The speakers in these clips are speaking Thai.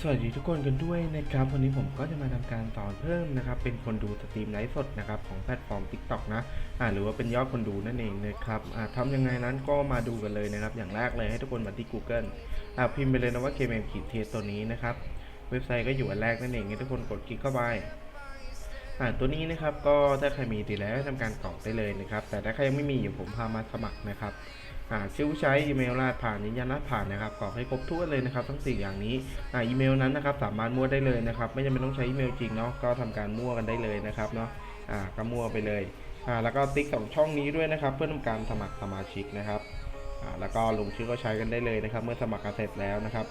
สวัสดีทุกคนกันด้วยนะครับวันนี้ผมก็จะมาทำการสอนเพิ่มนะครับ เป็นคนดูสตรีมไลฟ์สดนะครับของแพลตฟอร์ม TikTok นะอ่าหรือว่าเป็นยอดคนดูนั่นเองนะครับอ่าทำยังไงนั้นก็มาดูกันเลยนะครับ อย่างแรกเลยให้ทุกคนมาที่ Google อ่าพิมพ์ไปเลยนะว่า KMM ขีดเทตัวนี้นะครับ เว็บไซต์ก็อยู่อันแรกนั่นเองให้ทุกคนกดคลิกเข้าไปอ่าตัวนี้นะครับก็ถ้าใครมีดีแล้วทำการกรอกได้เลยนะครับแต่ถ้าใครยังไม่มีอยู่ผมพามาสมัครนะครับ ชื่อผู้ใช้อีเมลรหัสผ่านยืนยันรหัสผ่านนะครับกรอกให้ครบถ้วนเลยนะครับทั้ง 4 อย่างนี้อ่าอีเมลนั้นนะครับสามารถมั่วได้เลยนะครับไม่จำเป็นต้องใช้อีเมลจริงเนาะก็ทำการมั่วกันได้เลยนะครับเนาะอ่าก็มั่วไปเลยอ่าแล้วก็ติ๊กสองช่องนี้ด้วยนะครับ เพื่อทำการสมัครสมาชิกนะครับอ่าแล้วก็ลงชื่อก็ใช้กันได้เลยนะครับ เมื่อสมัครกันเสร็จแล้วนะครับ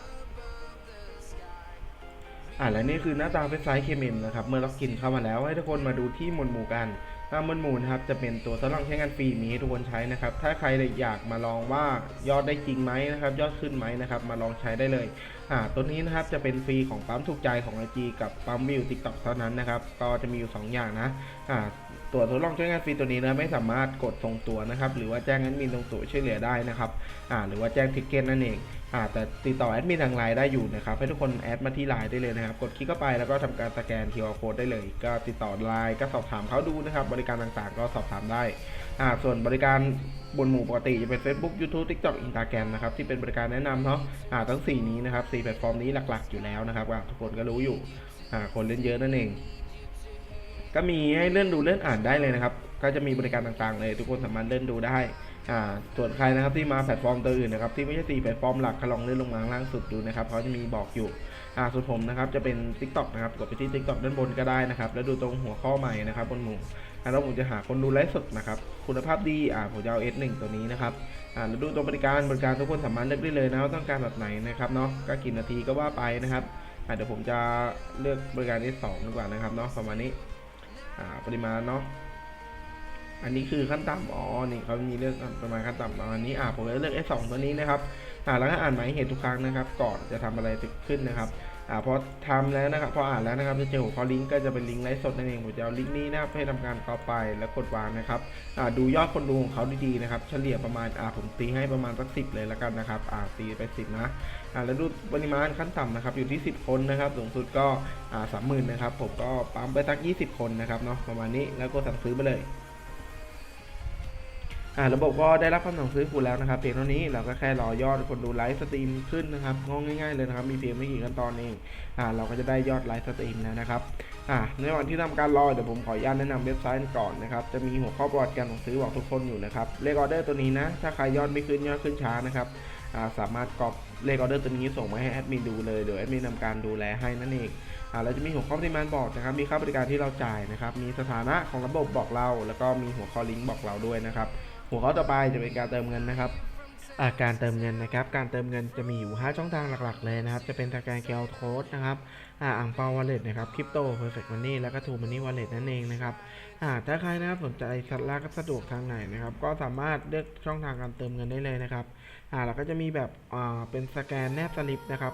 อ่าและนี่คือหน้าตาเว็บไซต์ KMM นะครับเมื่อล็อกอินเข้ามาแล้วให้ทุกคนมาดูที่หมวดหมู่กัน ตามวดหมู่นะครับจะเป็นตัวทดลองใช้งานฟรีมีให้ทุกคนใช้นะครับ ถ้าใครอยากมาลองว่ายอดได้จริงไหมนะครับ ยอดขึ้นไหมนะครับ มาลองใช้ได้เลยอ่าตัวนี้นะครับจะเป็นฟรีของปั๊มถูกใจของ IG กับปั๊มวิวติ๊กต็อกเท่านั้นนะครับ ก็จะมีอยู่ 2 อย่างนะอ่า ตัวทดลองใช้งานฟรีตัวนี้นะไม่สามารถกดส่งตัวนะครับ หรือว่าแจ้งแอดมินตรงตัวช่วยเหลือได้นะครับอ่าหรือว่าแจ้งทิกเก็ตนั่นเองอ่าแต่ติดต่อแอดมินทางไลน์ได้อยู่นะครับให้ทุกคนแอดมาที่ไลน์ได้เลยนะครับ กดคลิกเข้าไปแล้วก็ทำการสแกน QR code ได้เลย ก็ติดต่อไลน์ก็สอบถามเขาดูนะครับ บริการต่างๆ ก็สอบถามได้อ่าส่วนบริการบนหมู่ปกติจะเป็น Facebook YouTube TikTok Instagram นะครับที่เป็นบริการแนะนำเนาะอ่าทั้ง 4 นี้นะครับ4แพลตฟอร์มนี้หลักๆอยู่แล้วนะครับอ่าทุกคนก็รู้อยู่อ่าคนเล่นเยอะนั่นเอง ก็มีให้เลื่อนดูเลื่อนอ่านได้เลยนะครับ ก็จะมีบริการต่างๆเลย ทุกคนสามารถเลื่อนดูได้อ่าส่วนใครนะครับที่มาแพลตฟอร์มตัวอื่นนะครับที่ไม่ใช่สี่แพลตฟอร์มหลักก็ลองเลื่อนลงมาข้างล่างสุดดูนะครับเขาจะมีบอกอยู่อ่าส่วนผมนะครับจะเป็น TikTok นะครับกดไปที่ TikTok ด้านบนก็ได้นะครับแล้วดูตรงหัวข้อใหม่นะครับบนหมู่อ่าแล้วผมจะหาคนดูไลฟ์สดนะครับคุณภาพดีอ่าผมจะเอา S1 ตัวนี้นะครับอ่าแล้วดูตรงบริการบริการทุกคนสามารถเลือกได้เลยนะว่าต้องการแบบไหนนะครับเนาะก็กี่นาทีก็ว่าไปนะครับอ่าเดี๋ยวผมจะเลือกบริการ S2 ดีกว่านะครับเนาะประมาณนี้ อ่าปริมาณเนาะอันนี้คือขั้นต่ำอ๋อนี่เขามีเลือกประมาณขั้นต่ำประมาณนี้อ่าผมจะเลือก S2 ตัวนี้นะครับอ่าแล้วก็อ่านหมายเหตุทุกครั้งนะครับ ก่อนจะทำอะไรขึ้นนะครับ อ่าพอทำแล้วนะครับพออ่านแล้วนะครับจะเจอหัวข้อลิงก์ก็จะเป็นลิงก์ไลฟ์สดนั่นเองผมจะเอาลิงก์นี้นะครับให้ทำการ copy ไปแล้วกดวางนะครับอ่าดูยอดคนดูของเขาดีๆนะครับเฉลี่ยประมาณอ่าผมตีให้ประมาณสักสิบเลยแล้วกันนะครับอ่าตีไปสิบนะอ่าแล้วดูปริมาณขั้นต่ำนะครับอยู่ที่ 10 คนนะครับสูงสุดก็อ่าสามหมื่นนะครับผมก็ปั๊มไปสัก 20 คนนะครับเนาะประมาณนี้แล้วก็สั่งซื้อไปเลย อ่าระบบก็ได้รับคำสั่งซื้อคุณแล้วนะครับเพียงเท่านี้เราก็แค่รอยอดคนดูไลฟ์สตรีมขึ้นนะครับงงง่ายๆเลยนะครับมีเพียงไม่กี่ขั้นตอนเองอ่าเราก็จะได้ยอดไลฟ์สตรีมแล้วนะครับอ่าในระหว่างที่ทำการรอเดี๋ยวผมขออนุญาตแนะนำเว็บไซต์ก่อนนะครับจะมีหัวข้อประวัติการสั่งซื้อบอกทุกคนอยู่นะครับเลขออเดอร์ตัวนี้นะถ้าใครยอดไม่ขึ้นยอดขึ้นช้านะครับอ่าสามารถกรอกเลขออเดอร์ตัวนี้ส่งมาให้แอดมินดูเลยเดี๋ยวแอดมินทำการดูแลให้นั่นเองอ่าเราจะมีหัวข้อปริมาณบอกนะครับมีค่าบริการที่เราจ่ายนะครับมีสถานะของระบบบอกเรา แล้วก็มีหัวข้อลิงก์บอกเราด้วยนะครับ หัวข้อต่อไปจะเป็นการเติมเงินนะครับาการเติมเงินนะครับ การเติมเงินจะมีอยู่ 5 ช่องทางหลักๆเลยนะครับ จะเป็นสแกนเคอร์โค้ดนะครับอ่าอ่างเปาวอลเล็ตนะครับคริปโตเพอร์เฟกต์มันนี่แล้วก็ทูมันนี่วอลเล็ตนั่นเองนะครับอ่าถ้าใครนะครับสนใจสัดแรกก็สะดวกทางไหนนะครับ ก็สามารถเลือกช่องทางการเติมเงินได้เลยนะครับอ่าเราก็จะมีแบบอ่าเป็นสแกนแนบสลิปนะครับ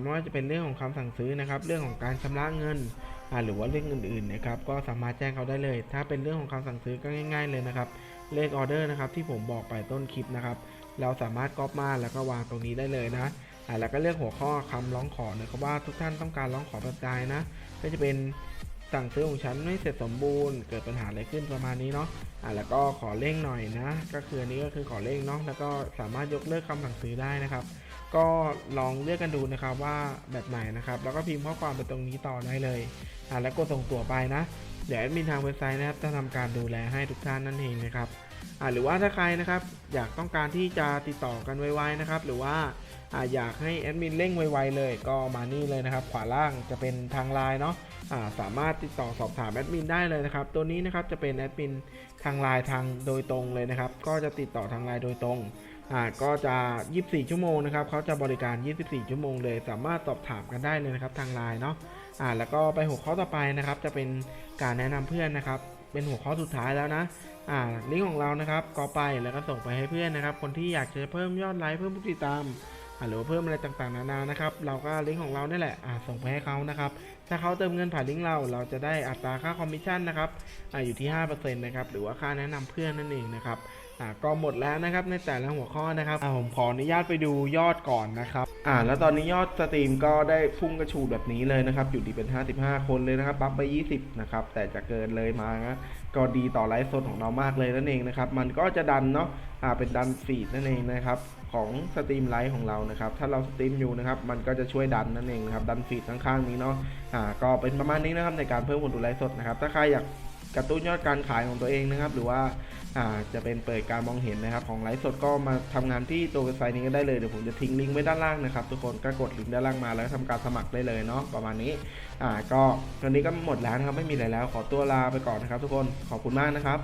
ไม่ว่าจะเป็นเรื่องของคำสั่งซื้อนะครับ เรื่องของการชำระเงินหรือว่าเรื่องอื่นๆนะครับ ก็สามารถแจ้งเขาได้เลย ถ้าเป็นเรื่องของคำสั่งซื้อก็ง่าย ๆ เลยนะครับ เลขออเดอร์นะครับที่ผมบอกไปต้นคลิปนะครับ เราสามารถก๊อปมาแล้วก็วางตรงนี้ได้เลยนะแล้วก็เลือกหัวข้อคำร้องขอนะครับว่าทุกท่านต้องการร้องขอแบบใดนะ ก็จะเป็น สั่งซื้อของฉันไม่เสร็จสมบูรณ์ เกิดปัญหาอะไรขึ้นประมาณนี้เนาะอ่าแล้วก็ขอเร่งหน่อยนะ ก็คืออันนี้ก็คือขอเร่งเนาะแล้วก็สามารถยกเลิกคำสั่งซื้อได้นะครับ ก็ลองเลือกกันดูนะครับว่าแบบไหนนะครับ แล้วก็พิมพ์ข้อความไปตรงนี้ต่อได้เลยอ่าแล้วกดส่งตัวไปนะเดี๋ยวแอดมินทางเว็บไซต์นะครับจะทำการดูแลให้ทุกท่านนั่นเองนะครับอ่าหรือว่าถ้าใครนะครับ อยากต้องการที่จะติดต่อกันไวๆนะครับ หรือว่าอ่าอยากให้แอดมินเร่งไวๆเลย ก็มานี่เลยนะครับ ขวาล่างจะเป็นทางไลน์เนาะ สามารถติดต่อสอบถามแอดมินได้เลยนะครับ ตัวนี้นะครับจะเป็นแอดมินทางไลน์ทางโดยตรงเลยนะครับ ก็จะติดต่อทางไลน์โดยตรงก็จะ 24 ชั่วโมงนะครับเขาจะบริการ 24 ชั่วโมงเลย สามารถสอบถามกันได้เลยนะครับทางไลน์เนาะอ่าแล้วก็ไปหัวข้อต่อไปนะครับ จะเป็นการแนะนำเพื่อนนะครับ เป็นหัวข้อสุดท้ายแล้วนะอ่าลิงก์ของเรานะครับก็ไปแล้วก็ส่งไปให้เพื่อนนะครับ คนที่อยากจะเพิ่มยอดไลค์เพิ่มผู้ติดตามหรือเพิ่มอะไรต่างๆนานานะครับ เราก็ลิงก์ของเราเนี่ยแหละส่งไปให้เขานะครับถ้าเขาเติมเงินผ่านลิงก์เรา เราจะได้อัตราค่าคอมมิชชั่นนะครับออยู่ที่ 5%นะครับ หรือว่าค่าแนะนำเพื่อนนั่นเองนะครับก็หมดแล้วนะครับในแต่ละหัวข้อนะครับผมขออนุญาตไปดูยอดก่อนนะครับอ่าแล้วตอนนี้ยอดสตรีมก็ได้พุ่งกระฉูดแบบนี้เลยนะครับ อยู่ดีเป็น 55 คนเลยนะครับปั๊บไป 20 นะครับ แต่จะเกินเลยมานะก็ดีต่อไลฟ์สดของเรามากเลยนั่นเองนะครับ มันก็จะดันเนาะอ่าเป็นดันฟีดนั่นเองนะครับของสตรีมไลฟ์ของเรานะครับ ถ้าเราสตรีมอยู่นะครับ มันก็จะช่วยดันนั่นเองนะครับ ดันฟีดข้างๆนี้เนาะอ่าก็เป็นประมาณนี้นะครับในการเพิ่มคนดูไลฟ์สดนะครับ ถ้าใครอยากกระตุ้นยอดการขายของตัวเองนะครับ หรือว่าอ่าจะเป็นเปิดการมองเห็นนะครับของไลฟ์สดก็มาทำงานที่ตัวเว็บไซต์นี้ก็ได้เลยเดี๋ยวผมจะทิ้งลิงก์ไว้ด้านล่างนะครับทุกคนก็กดลิงก์ด้านล่างมาแล้วทำการสมัครได้เลยเนาะประมาณนี้อ่าก็วันนี้ก็หมดแล้วนะครับไม่มีอะไรแล้วขอตัวลาไปก่อนนะครับ ทุกคนขอบคุณมากนะครับ